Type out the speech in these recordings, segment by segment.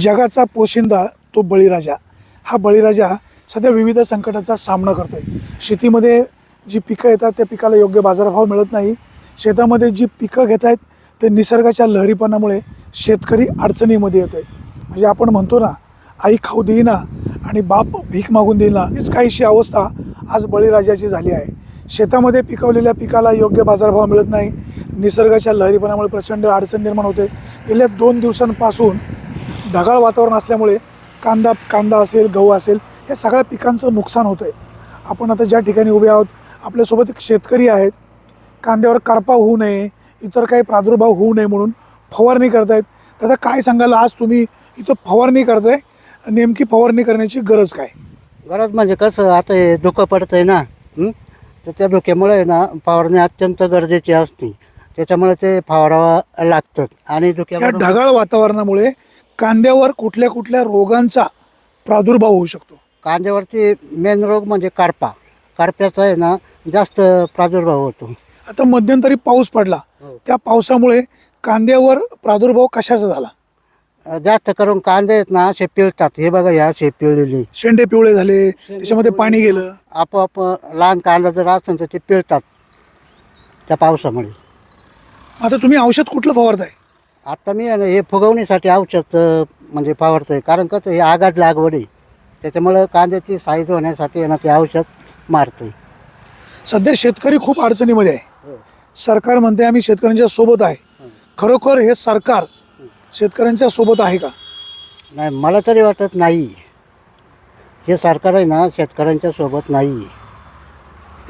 जगाचा पोशिंदा तो बळीराजा. हा बळीराजा सध्या विविध संकटाचा सामना करतो आहे शेतीमध्ये जी पिकं येतात त्या पिकाला योग्य बाजारभाव मिळत नाही. शेतामध्ये जी पिकं घेत आहेत ते निसर्गाच्या लहरीपणामुळे शेतकरी अडचणीमध्ये येतो आहे म्हणजे आपण म्हणतो ना आई खाऊ देईना आणि बाप भीक मागून देईना हीच काहीशी अवस्था आज बळीराजाची झाली आहे. शेतामध्ये पिकवलेल्या पिकाला योग्य बाजारभाव मिळत नाही. निसर्गाच्या लहरीपणामुळे प्रचंड अडचण निर्माण होते. गेल्या दोन दिवसांपासून ढगाळ वातावरण असल्यामुळे कांदा कांदा असेल गहू असेल या सगळ्या पिकांचं नुकसान होतं आहे आपण आता ज्या ठिकाणी उभे आहोत आपल्यासोबत एक शेतकरी आहेत. कांद्यावर करपा होऊ नये इतर काही प्रादुर्भाव होऊ नये म्हणून फवारणी करतायत. आता काय सांगाल? आज तुम्ही इथं फवारणी करताय. नेमकी फवारणी करण्याची गरज काय? गरज म्हणजे कसं आता हे धुकं पडतं आहे ना हं? तर त्या धुक्यामुळे आहे ना फवारणी अत्यंत गरजेची असते. त्याच्यामुळे ते फवारावं लागतं. आणि या धुक्यामुळे ढगाळ वातावरणामुळे कांद्यावर कुठल्या कुठल्या रोगांचा प्रादुर्भाव होऊ शकतो? कांद्यावरती मेन रोग म्हणजे कारपा कारप्याचा आहे ना जास्त प्रादुर्भाव होतो. आता मध्यंतरी पाऊस पडला. हो. त्या पावसामुळे कांद्यावर प्रादुर्भाव कशाचा झाला? अं, जास्त करून कांदे आहेत ना असे पिळतात. हे बघा ह्या असे पिळलेले. शेंडे पिवळे झाले त्याच्यामध्ये पाणी गेलं. आपोआप लहान कांदा जर असेल तर ते पिळतात त्या पावसामुळे. आता तुम्ही औषध कुठलं फवारताय? आता मी आहे ना हे फुगवणीसाठी औषध म्हणजे फवारतोय. कारण कसं हे आगाद लागवड आहे. त्याच्यामुळं कांद्याची साईज होण्यासाठी आहे ना ते औषध मारतोय. सध्या शेतकरी खूप अडचणीमध्ये आहे. सरकार म्हणते आम्ही शेतकऱ्यांच्या सोबत आहे. खरोखर हे सरकार शेतकऱ्यांच्या सोबत आहे का? नाही मला तरी वाटत नाही. हे सरकार आहे ना शेतकऱ्यांच्या सोबत नाही.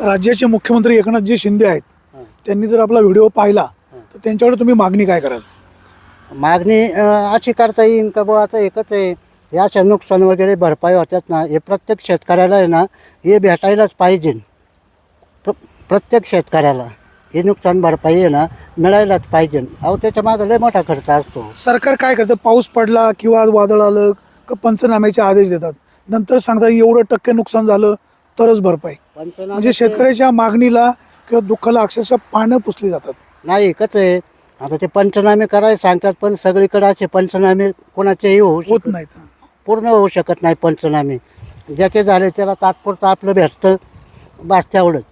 राज्याचे मुख्यमंत्री एकनाथजी शिंदे आहेत. त्यांनी जर आपला व्हिडिओ पाहिला तर त्यांच्याकडे तुम्ही मागणी काय कराल? मागणी अशी करता येईल का बुवा? आता एकच आहे. या अशा नुकसान वगैरे भरपाई होत्यात ना हे प्रत्येक शेतकऱ्याला आहे ना हे भेटायलाच पाहिजे. प्र प्रत्येक शेतकऱ्याला हे नुकसान भरपाई आहे ना मिळायलाच पाहिजे. अहो त्याच्या मागं लय मोठा खर्च असतो. सरकार काय करतं? पाऊस पडला किंवा वादळ आलं का पंचनाम्याचे आदेश देतात. नंतर सांगतात एवढं टक्के नुकसान झालं तरच भरपाई. म्हणजे शेतकऱ्याच्या मागणीला किंवा दुःखाला अक्षरशः पानं पुसली जातात. नाही कसं आहे. आता ते पंचनामे करायला सांगतात पण सगळीकडे असे पंचनामे कोणाचेही होऊ होत शकत नाहीत. पूर्ण होऊ शकत नाही पंचनामे. ज्याचे झाले त्याला तात्पुरतं आपलं भेटतं बास तेवढंच.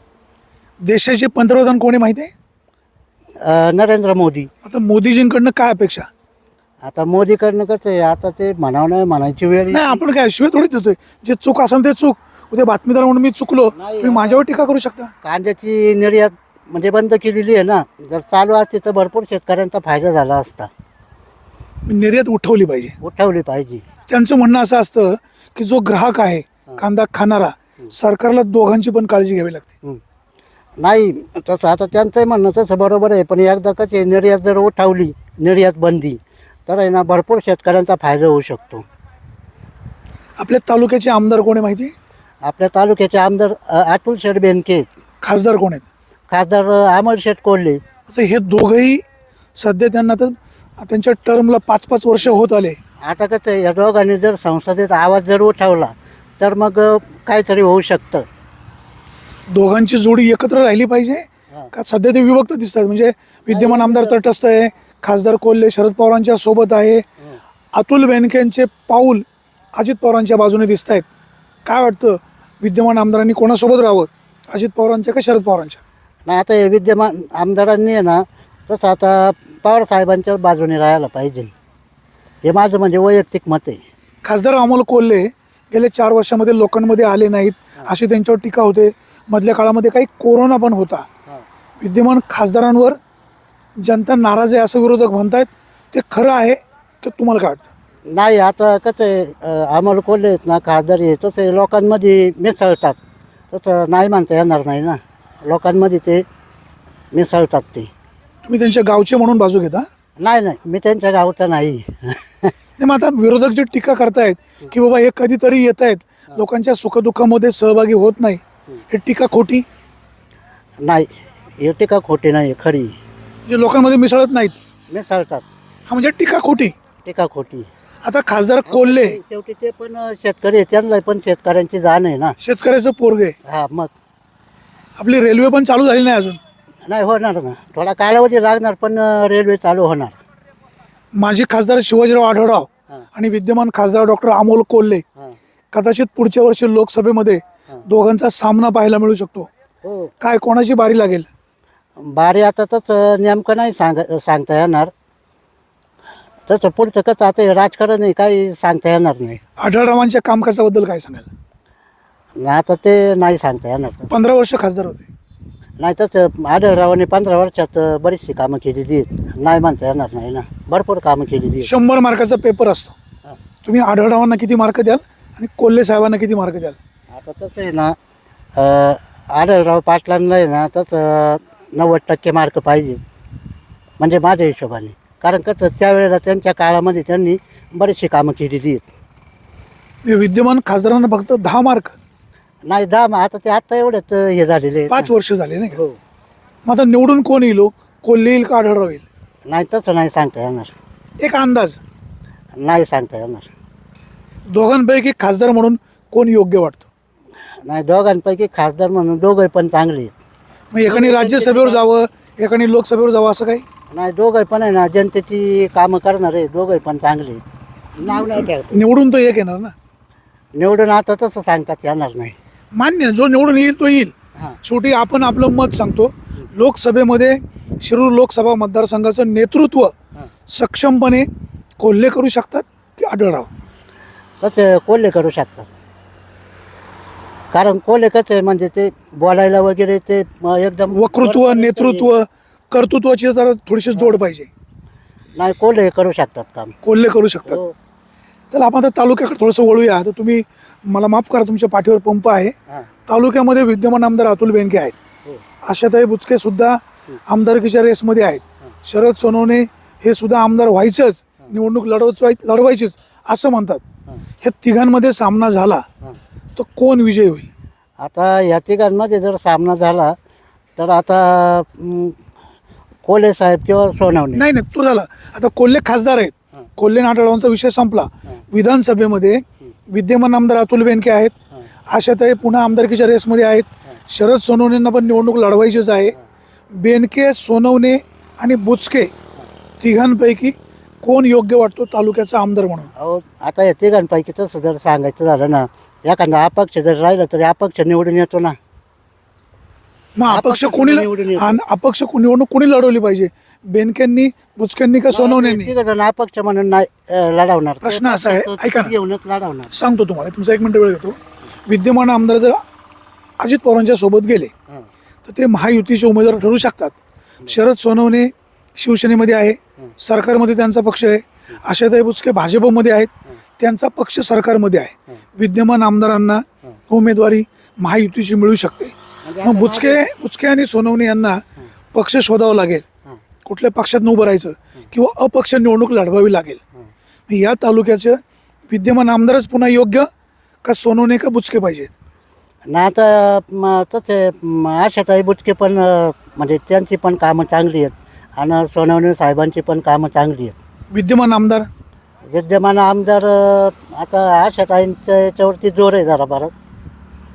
देशाचे पंतप्रधान कोणी माहिती आहे? अं, नरेंद्र मोदी. आता मोदीजींकडनं काय अपेक्षा? आता मोदीकडनं कसं आहे आता ते म्हणावं नाही म्हणायची वेळ नाही आपण काय शिवाय थोडी देतोय. जे चूक असेल ते चूक. उद्या बातमीदार म्हणून मी चुकलो नाही, तुम्ही माझ्यावर टीका करू शकता? कांद्याची निर्यात म्हणजे बंद केलेली आहे ना जर चालू असती तर भरपूर शेतकऱ्यांचा फायदा झाला असता. निर्यात उठवली पाहिजे. उठवली पाहिजे. त्यांचं म्हणणं असं असतं की जो ग्राहक आहे कांदा खाणारा सरकारला दोघांची पण काळजी घ्यावी लागते. नाही तसं आता त्यांचंही म्हणणं तसं बरोबर आहे पण एकदा कसे निर्यात जर उठवली निर्यात बंदी तर आहे ना भरपूर शेतकऱ्यांचा फायदा होऊ शकतो. आपल्या तालुक्याचे आमदार कोण आहे माहिती? आहे आपल्या तालुक्याचे आमदार अ, अतुल शेठ बेनके आहेत. खासदार कोण आहेत? खासदार अमोल शेठ कोल्हे. आता हे दोघंही सध्या त्यांना तर त्यांच्या टर्मला पाच पाच वर्ष होत आले. आता कसं या दोघांनी जर संसदेत आवाज जर उठवला तर मग काहीतरी होऊ शकतं. दोघांची जोडी एकत्र राहिली पाहिजे. का सध्या ते विभक्त दिसतात? म्हणजे विद्यमान आमदार तटस्थ आहे खासदार कोल्हे शरद पवारांच्या सोबत आहे. अतुल बेनकेंचे पाऊल अजित पवारांच्या बाजूने दिसत आहेत काय वाटतं? विद्यमान आमदारांनी कोणासोबत राहावं? अजित पवारांच्या का शरद पवारांच्या? नाही आता हे विद्यमान आमदारांनी आहे ना तसं आता पवार साहेबांच्या बाजूने राहायला पाहिजे. हे माझं म्हणजे वैयक्तिक मत आहे. खासदार अमोल कोल्हे गेल्या चार वर्षामध्ये लोकांमध्ये आले नाहीत अशी त्यांच्यावर टीका होते. मधल्या काळामध्ये काही कोरोना पण होता. विद्यमान खासदारांवर जनता नाराज आहे असं विरोधक म्हणतायत. ते खरं आहे की तुम्हाला काय वाटतं? नाही आता कसं आहे अमोल कोल्हे आहेत ना खासदार आहे तसं लोकांमध्ये मिसळतात. तसं नाही म्हणता येणार नाही ना. लोकांमध्ये ते मिसळतात ते तुम्ही त्यांच्या गावचे म्हणून बाजू घेता? नाही नाही मी त्यांच्या गावचा नाही. नाही मग आता विरोधक जे टीका करतायत की बाबा हे कधीतरी येत आहेत लोकांच्या सुखदुःखामध्ये सहभागी होत नाही हे टीका खोटी? नाही हे टीका खोटी नाही खरी. जे लोकांमध्ये मिसळत नाहीत. मिसळतात. हा म्हणजे टीका खोटी? टीका खोटी. आता खासदार कोल्हे. शेवटी ते पण शेतकरी त्यांना पण शेतकऱ्यांची जाण आहे ना. शेतकऱ्याचं पोरगे हा मग. आपली रेल्वे पण चालू झाली नाही अजून. नाही होणार ना. थोडा कालावधी लागणार पण रेल्वे चालू होणार. माजी खासदार शिवाजीराव आढळराव. आणि विद्यमान खासदार डॉक्टर अमोल कोल्हे. कदाचित पुढच्या वर्षी लोकसभेमध्ये. दोघांचा सामना पाहायला मिळू शकतो. हो. काय कोणाची बारी लागेल? बारी आता तसं नेमकं नाही सांग सांगता येणार. तसं पुढचं कसं आता हे राजकारण आहे काही सांगता येणार नाही. आढळरावांच्या कामकाजाबद्दल काय सांगाल? आता ते नाही सांगता येणार. पंधरा वर्ष खासदार होते. नाही तसं आढळरावाने पंधरा वर्षात बरीचशी कामं केलेली आहेत नाही म्हणता येणार नाही ना. भरपूर कामं केलेली आहेत शंभर मार्काचा पेपर असतो. तुम्ही आढळरावांना किती मार्क द्याल आणि कोल्हे साहेबांना किती मार्क द्याल? आता तसं आहे ना अं, आढळराव पाटलांना आहे ना तसं नव्वद टक्के मार्क पाहिजे. म्हणजे माझ्या हिशोबाने. कारण कसं त्यावेळेला त्यांच्या काळामध्ये त्यांनी बरीचशी कामं केलेली आहेत विद्यमान खासदारांना फक्त दहा मार्क. नाही दाम आता ते आत्ता एवढ्यात हे झालेले आहेत. पाच वर्ष झाले नाही का? हो. मग आता निवडून कोण येईल हो? कोल्हे येईल का आढळराव येईल नाही तसं नाही सांगता येणार. एक अंदाज. नाही सांगता येणार. दोघांपैकी खासदार म्हणून कोण योग्य वाटतो? नाही दोघांपैकी खासदार म्हणून दोघंही पण चांगले आहेत. मग एकाने राज्यसभेवर जावं एकाने लोकसभेवर जावं असं काही? नाही दोघंही पण आहे ना जनतेची कामं करणार आहे दोघंही पण चांगले आहेत. नाव नाही ठेवत निवडून तो एक येणार ना? निवडून आता तसं सांगतात येणार नाही. मान्य जो निवडून येईल तो येईल. हां. शेवटी आपण आपलं मत सांगतो. लोकसभेमध्ये शिरूर लोकसभा मतदारसंघाचं नेतृत्व सक्षमपणे कोल्हे करू शकतात की आढळराव तसे कोल्हे करू शकतात. कारण कोल्हे कसं म्हणजे ते बोलायला वगैरे ते एकदम वक्तृत्व नेतृत्व कर्तृत्वाची जरा थोडीशी जोड पाहिजे. नाही कोल्हे करू शकतात काम. कोल्हे करू शकतात. हो. चला आपण आता तालुक्याकडे थोडंसं वळूया. तर तुम्ही मला माफ करा तुमच्या पाठीवर पंप आहे. तालुक्यामध्ये विद्यमान आमदार अतुल बेनके आहेत. हो. आशाताई बुचके सुद्धा आमदारकीच्या रेसमध्ये आहेत. शरद सोनवणे हे सुद्धा आमदार व्हायचंच निवडणूक लढवच लढवायचीच असं म्हणतात. हां. ह्या तिघांमध्ये सामना झाला तर कोण विजय होईल? आता या तिघांमध्ये जर सामना झाला तर आता कोल्हे साहेब किंवा सोनवणे. नाही नाही तो झाला. आता कोल्हे खासदार आहेत. कोल्हे नाटाळांचा विषय संपला. विधानसभेमध्ये विद्यमान आमदार अतुल बेनके आहेत. आशाताई पुन्हा आमदारकीच्या रेसमध्ये आहेत. शरद सोनवणेंना पण निवडणूक लढवायचीच आहे. बेनके सोनवणे आणि बुचके तिघांपैकी कोण योग्य वाटतो तालुक्याचा आमदार म्हणून? अहो आता या तिघांपैकी तसं जर सांगायचं झालं ना एखादा अपक्ष जर राहिलं तरी अपक्ष निवडून येतो ना. मग अपक्ष कोणी निवडून येतो. आणि अपक्ष निवडणूक कोणी लढवली पाहिजे? बेनकेंनी बुचकेंनी का जण अपक्ष म्हणून नाही अं, लढवणार. प्रश्न असा आहे, ऐका ना. येऊनच लढवणार. सांगतो तुम्हाला तुमचा एक मिनिट वेळ घेतो. विद्यमान आमदार जर अजित पवारांच्या सोबत गेले हां. तर ते महायुतीचे उमेदवार ठरू शकतात. शरद सोनवणे शिवसेनेमध्ये आहे सरकारमध्ये त्यांचा पक्ष आहे. आशाताई बुचके भाजपमध्ये आहेत त्यांचा पक्ष सरकारमध्ये आहे. विद्यमान आमदारांना उमेदवारी महायुतीची मिळू शकते. मग आता बुचके बुचके आणि सोनवणे यांना पक्ष शोधावा लागेल. कुठल्या पक्षात उभं राहायचं किंवा अपक्ष निवडणूक लढवावी लागेल. मग या तालुक्याचं विद्यमान आमदारच पुन्हा योग्य का सोनवणे का बुचके पाहिजेत ना आता म, तसे आशाताई बुचके पण म्हणजे त्यांची पण कामं चांगली आहेत. आणि सोनवणे साहेबांची पण कामं चांगली आहेत. विद्यमान आमदार? विद्यमान आमदार आता आशाताईंच्या याच्यावरती जोर आहे जरा बरं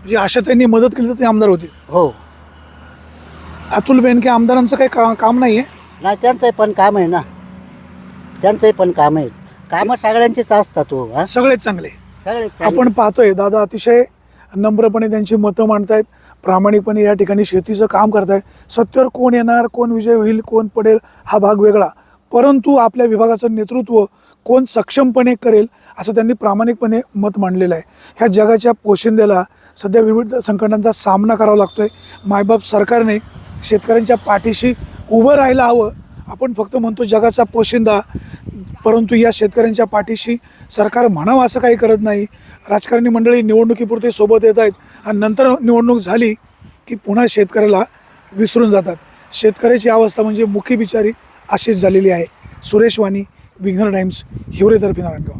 अशा त्यांनी मदत केली तर ते आमदार होतील हो. अतुल बेनके आमदारांचं काही का काम नाही आहे नाही त्यांचंही पण काम आहे ना. त्यांचंही पण काम आहे. कामं सगळ्यांचीच असतात हो हा. सगळेच चांगले. सगळे आपण पाहतोय दादा अतिशय नम्रपणे त्यांची मतं मांडतायत प्रामाणिकपणे या ठिकाणी शेतीचं काम करतायत. सत्यावर कोण येणार कोण विजय होईल कोण पडेल हा भाग वेगळा. परंतु आपल्या विभागाचं नेतृत्व कोण सक्षमपणे करेल असं त्यांनी प्रामाणिकपणे मत मांडलेलं आहे. ह्या जगाच्या पोशिंद्याला सध्या विविध संकटांचा सामना करावा लागतो आहे मायबाप सरकारने शेतकऱ्यांच्या पाठीशी उभं राहायला हवं. आपण फक्त म्हणतो जगाचा पोशिंदा परंतु या शेतकऱ्यांच्या पाठीशी सरकार म्हणावं असं काही करत नाही. राजकारणी मंडळी निवडणुकीपुरते सोबत येत आहेत आणि नंतर निवडणूक झाली की पुन्हा शेतकऱ्याला विसरून जातात. शेतकऱ्याची अवस्था म्हणजे मुखी बिचारी अशीच झालेली आहे. सुरेश वाणी विघ्नर टाइम्स हिवरेतर्फे नारायणगाव.